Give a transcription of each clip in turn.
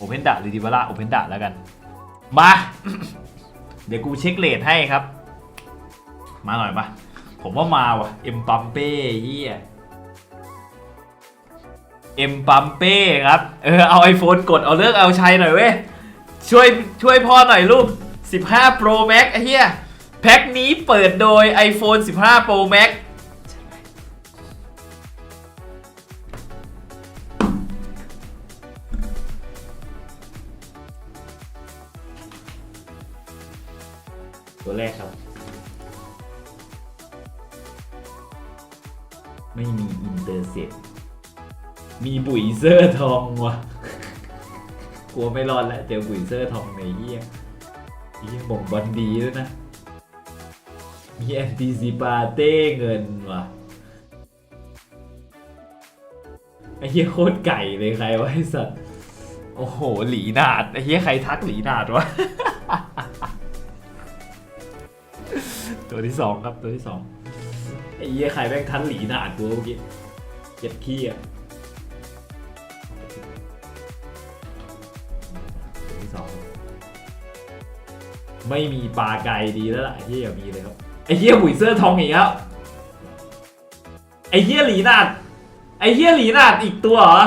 โอเพนดาหรือดิวาร่าโอเพนดาแล้วกัน มา เดี๋ยวกูเช็คเลทให้ครับ มาหน่อยปะผมว่ามาว่ะ เอ็มปัมเป้เฮียเอ็มปัมเป้ครับ เออ เอา iPhone กดเอาเลิกเอาใช้หน่อยเว้ย ช่วยช่วยพ่อหน่อยลูก 15 Pro Max ไอ้เฮียแพ็คนี้เปิดโดย iPhone 15 Pro Max ตัวแรกครับ ไม่มีอินเตอร์เซ็ตมีบุ๋ยเซอร์ทองว่ะกลัวไม่รอดแล้วเจอบุ๋ยเซอร์ทองในเยี่ยเยี่ยบ่งบอลดีด้วยนะ มีแอนติซิปาเต้เงินว่ะไอ้เหี้ยโคตรไก่เลยใครวะไอ้สัตว์ โอ้โห หลีนาด ไอ้เหี้ยใครทักหลีนาดวะ ตัวที่สองครับตัวที่สองไอ้เหี้ยใครแม่งทันหลีหนาดกูเมื่อกี้เจ็ดขี้อะตัวที่สองไม่มีปลาไก่ดีแล้วล่ะไอ้เหี้ยอย่ามีเลยครับไอ้เหี้ยหุยเสื้อทองอีกแล้วไอ้เหี้ยหลีหนาดไอ้เหี้ยหลีหนาดอีกตัวเหรอ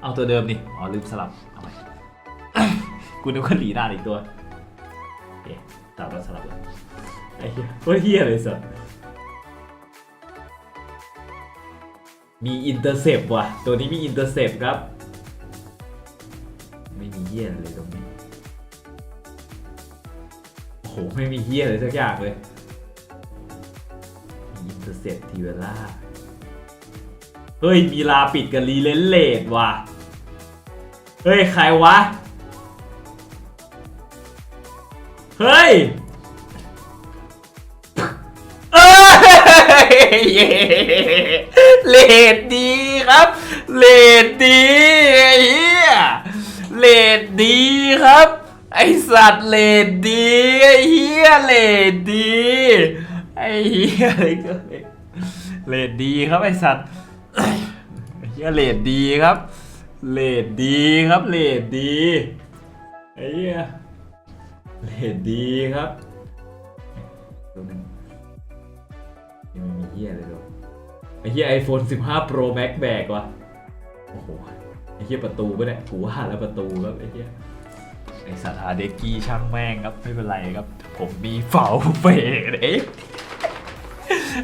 เอาตัวเดิมนี่อ๋อลืมสลับเอาไปกูนึกว่าหลีหนาดอีกตัวโอเคตัดแล้วสลับแล้ว ไอ้เหี้ยโคตรเหี้ยเลยสัสมีอินเตอร์เซปว่ะ ตัวนี้มีอินเตอร์เซปครับ ไม่มีเหี้ยเลยตรงนี้ โอ้โห ไม่มีเหี้ยเลยสักอย่างเลยมีอินเตอร์เซปทีเวล่า เฮ้ย มีลาปิดกับรีเลนเลดว่ะ เฮ้ย ใครวะ เฮ้ย ยเลดดีครับเลดดีไอ้เหี้ยเลดดีครับ ไอสัตว์เลดดีไอ้เหี้ยเลดดีไอ้เหี้ยอะไรก็เลดเลดดีครับไอสัตว์ไอ้เหี้ยเลดดีครับเลดดีครับเลดดีไอ้เหี้ยเลดดีครับ เฮียเลยหรอไอ้เฮียไอโฟน15 Pro Max แม็กแบกว่ะโอ้โหไอ้เฮียประตูปะเนี่ยกูว่าแล้วประตูครับไอ้เฮียไอสถาเด็กกี้ช่างแม่งครับไม่เป็นไรครับ ผมมีเฝ้าเฟดเอ๊ะ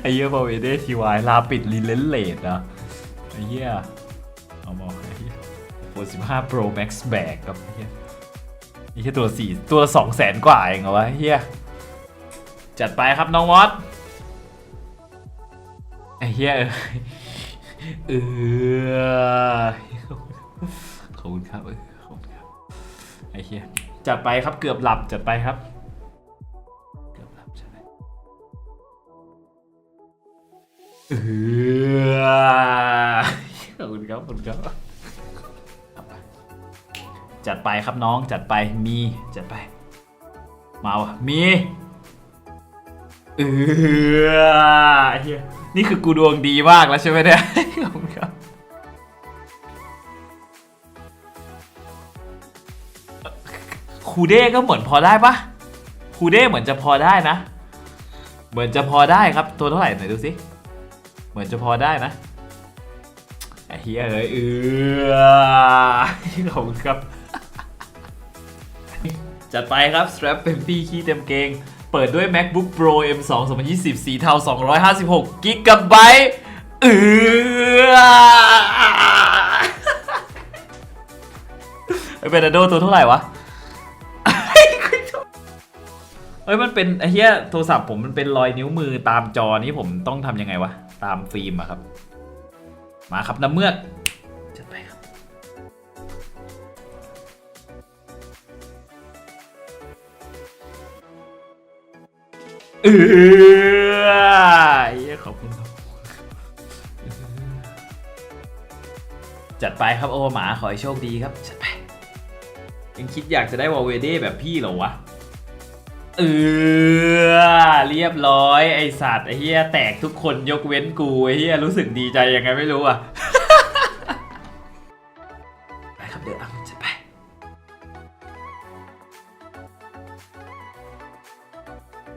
ไอ้เฮียพอเวเดทีวายลาปิดลิเลนเลดนะไอ้เฮียเอามาไอ้เฮียโฟน15 Pro Max แม็กแบกครับไอ้เฮียไอ้เฮียตัวสี่ตัวสองแสนกว่าเองเหรอวะไอ้เฮียจัดไปครับน้องมอส ไอ้เหี้ยเออขอบคุณครับเออขอบคุณครับไอ้เหี้ยจัดไปครับเกือบหลับจัดไปครับ เกือบหลับใช่ไหมเออขอบคุณครับขอบคุณครับจัดไปครับน้องจัดไปมีจัดไป มาวะมีเออไอ้เฮีย นี่คือกูดวงดีมากแล้วใช่ไหมเนี่ยขอบคุณครับคูเด้ก็เหมือนพอได้ปะคูเด้เหมือนจะพอได้นะ เหมือนจะพอได้ครับ ตัวเท่าไหร่ไหนดูสิเหมือนจะพอได้นะไอ้เฮียเอ้ยเออขอบคุณครับ จัดไปครับ strap เต็มที่ขี้เต็มเกง เปิดด้วย MacBook Pro M2 2020 สีเทา 256กิกะไบต์เออไอเป็นอะโดตัวเท่าไหร่วะเอ้ยมันเป็นไอ้เหี้ยโทรศัพท์ผมมันเป็นรอยนิ้วมือตามจอนี้ผมต้องทำยังไงวะ ตามฟิล์มอะครับ มาครับน้ำเมือกจัดไป เออเฮียขอบคุณครับ จัดไปครับโอหมาขอให้โชคดีครับ จัดไป ยังคิดอยากจะได้วอลเวเด้แบบพี่เหรอวะ เออเรียบร้อยไอสัตว์ไอเฮียแตกทุกคนยกเว้นกูไอเฮียรู้สึกดีใจยังไงไม่รู้อะ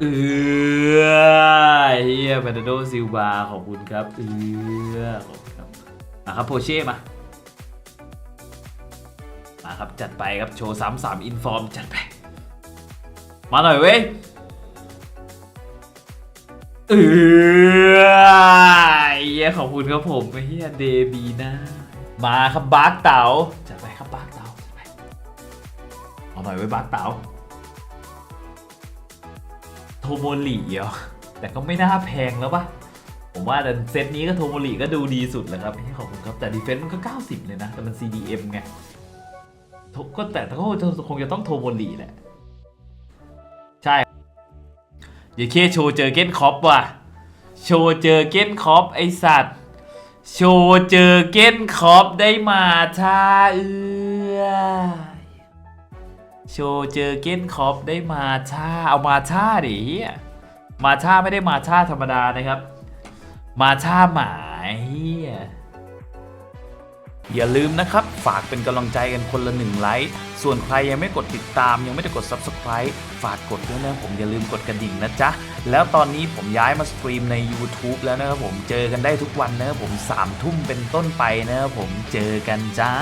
เออเฮียเบนโดซิลบาขอบคุณครับเออขอบคุณครับมาครับโพเช่มามาครับจัดไปครับโชว์ซ้ำสามอินฟอร์มจัดไป มาหน่อยเว้ยเออเฮียขอบคุณครับผมเฮียเดบีนามาครับบาร์กเต๋าจัดไปครับบาร์กเต๋าจัดไปเอาหน่อยไว้ยบาร์กเต๋า โทโมริเหรอแต่ก็ไม่น่าแพงแล้วปะผมว่าแต่เซตนี้ก็โทโมริก็ดูดีสุดแหละครับให้ขอบคุณครับ แต่ดีเฟนต์มันก็ 90 เลยนะ แต่มัน CDM ไงก็แต่ก็คงจะต้องโทโมริแหละ ใช่อย่าเคโชว์เจอเก้นคอปว่ะ โชว์เจอเก้นคอปไอสัตว์ โชว์เจอเก้นคอปได้มาท่าเอือ โชว์เจอเก้นคอปได้มาชาเอามาชาดิเฮียมาชาไม่ได้มาชาธรรมดานะครับ มาชาหมาเฮียอย่าลืมนะครับ ฝากเป็นกำลังใจกันคนละหนึ่งไลค์ ส่วนใครยังไม่กดติดตาม ยังไม่ได้กด Subscribe ฝากกดด้วยนะผมอย่าลืมกดกระดิ่งนะจ๊ะ แล้วตอนนี้ผมย้ายมาสตรีมใน YouTube แล้วนะครับผมเจอกันได้ทุกวันนะครับผม3ทุ่มเป็นต้นไปนะครับผมเจอกันจ้า